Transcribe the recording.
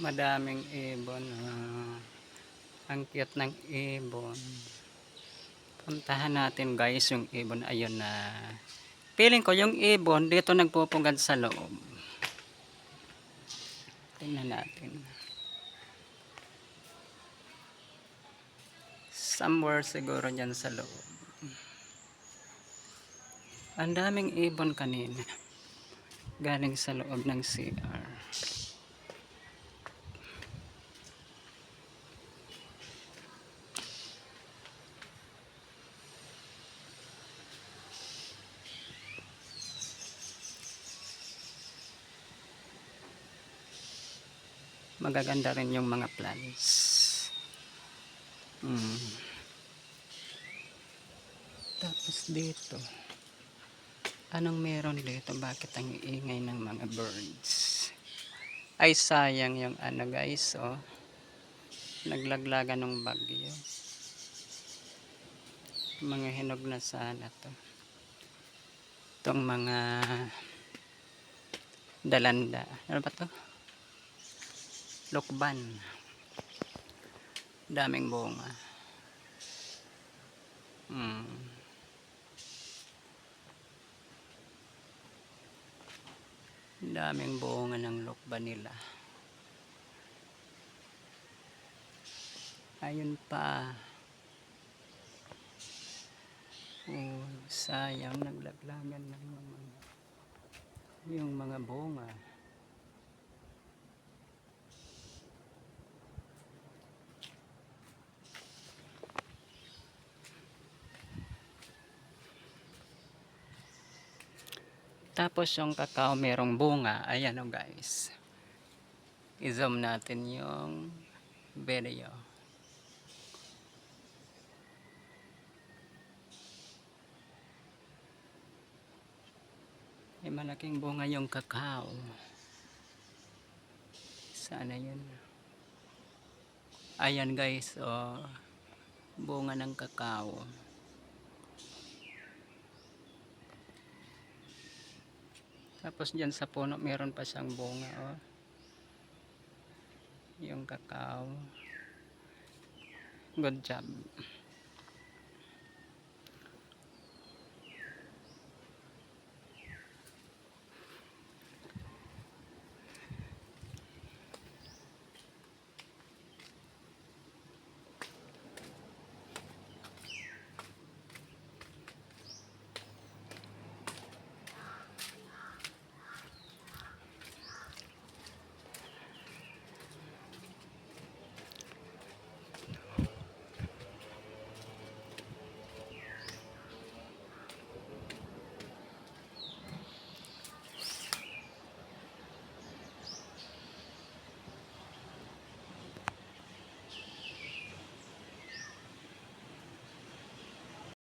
madaming ibon ah. ang cute ng ibon. Puntahan natin guys yung ibon. Ayun na. Feeling ko yung ibon dito nagpupugad sa loob. Tingnan natin. Somewhere siguro dyan sa loob. Ang daming ibon kanina. Galing sa loob ng CR magaganda rin yung mga plants. Mm. Tapos dito, anong meron dito? Bakit ang iingay ng mga birds? Ay sayang yung ano guys, oh. Naglaglagan ng bagyo. Mga hinog na sana to. Itong mga dalanda. Ano ba to? Lukban. Daming bunga. Hmm. Daming bunga ng lukban nila. Ayun pa. Oh, sayang naglaglagan ng mga yung mga bunga. Tapos yung kakao merong bunga. Ayan o guys. I-zoom natin yung video. May malaking bunga yung kakao. Sana yun. Ayan guys. Oh, bunga ng kakao. Tapos dyan sa puno meron pa siyang bunga oh. Yung kakao. Good job.